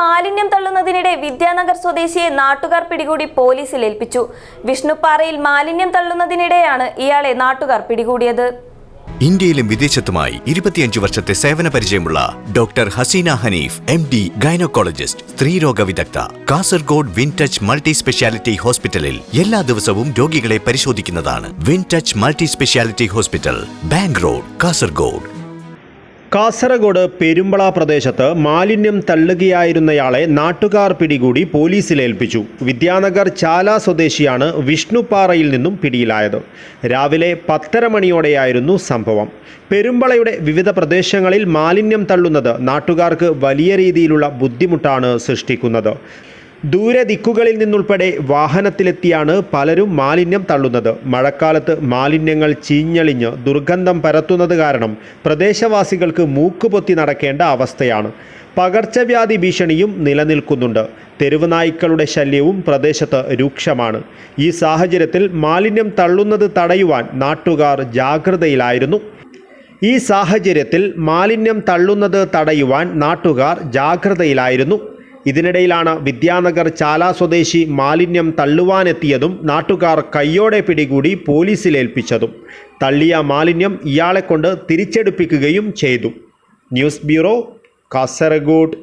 മാലിന്യം തള്ളുന്നതിനിടെ വിദ്യാനഗർ സ്വദേശിയെ നാട്ടുകാർ പിടികൂടി പോലീസിൽ ഏൽപ്പിച്ചു. വിഷ്ണുപാറയിൽ മാലിന്യം തള്ളുന്നതിനിടെയാണ് ഇയാളെ നാട്ടുകാർ പിടികൂടിയത്. ഇന്ത്യയിലും വിദേശത്തുമായി ഇരുപത്തിയഞ്ച് വർഷത്തെ സേവന പരിചയമുള്ള doctor Haseena Hanif M D gynaecologist സ്ത്രീരോഗ വിദഗ്ധ കാസർഗോഡ് വിൻടച്ച് മൾട്ടി സ്പെഷ്യാലിറ്റി ഹോസ്പിറ്റലിൽ എല്ലാ ദിവസവും രോഗികളെ പരിശോധിക്കുന്നതാണ് Wintouch multi speciality hospital bank road Kasaragod. Kasaragod Perumbala പ്രദേശത്ത് മാലിന്യം തള്ളുകയായിരുന്നയാളെ നാട്ടുകാർ പിടികൂടി പോലീസിലേൽപ്പിച്ചു വിദ്യാനഗർ ചാല സ്വദേശിയാണ് വിഷ്ണുപാറയിൽ നിന്നും പിടിയിലായത്. രാവിലെ പത്തര മണിയോടെയായിരുന്നു സംഭവം. പെരുമ്പളയുടെ വിവിധ പ്രദേശങ്ങളിൽ മാലിന്യം തള്ളുന്നത് നാട്ടുകാർക്ക് വലിയ രീതിയിലുള്ള ബുദ്ധിമുട്ടാണ് സൃഷ്ടിക്കുന്നത്. ദൂരെ ദിക്കുകളിൽ നിന്നുൾപ്പെടെ വാഹനത്തിലെത്തിയാണ് പലരും മാലിന്യം തള്ളുന്നത്. മഴക്കാലത്ത് മാലിന്യങ്ങൾ ചീഞ്ഞളിഞ്ഞ് ദുർഗന്ധം പരത്തുന്നത് കാരണം പ്രദേശവാസികൾക്ക് മൂക്കുപൊത്തി നടക്കേണ്ട അവസ്ഥയാണ്. പകർച്ചവ്യാധി ഭീഷണിയും നിലനിൽക്കുന്നുണ്ട്. തെരുവുനായ്ക്കളുടെ ശല്യവും പ്രദേശത്ത് രൂക്ഷമാണ്. ഈ സാഹചര്യത്തിൽ മാലിന്യം തള്ളുന്നത് തടയുവാൻ നാട്ടുകാർ ജാഗ്രതയിലായിരുന്നു. ഈ സാഹചര്യത്തിൽ മാലിന്യം തള്ളുന്നത് തടയുവാൻ നാട്ടുകാർ ജാഗ്രതയിലായിരുന്നു. ഇതിനിടയിലാണ് വിദ്യാനഗർ ചാല സ്വദേശി മാലിന്യം തള്ളുവാനെത്തിയതും നാട്ടുകാർ കയ്യോടെ പിടികൂടി പോലീസിലേൽപ്പിച്ചതും തള്ളിയ മാലിന്യം ഇയാളെക്കൊണ്ട് തിരിച്ചെടുപ്പിക്കുകയും ചെയ്തു. News bureau Kasaragod.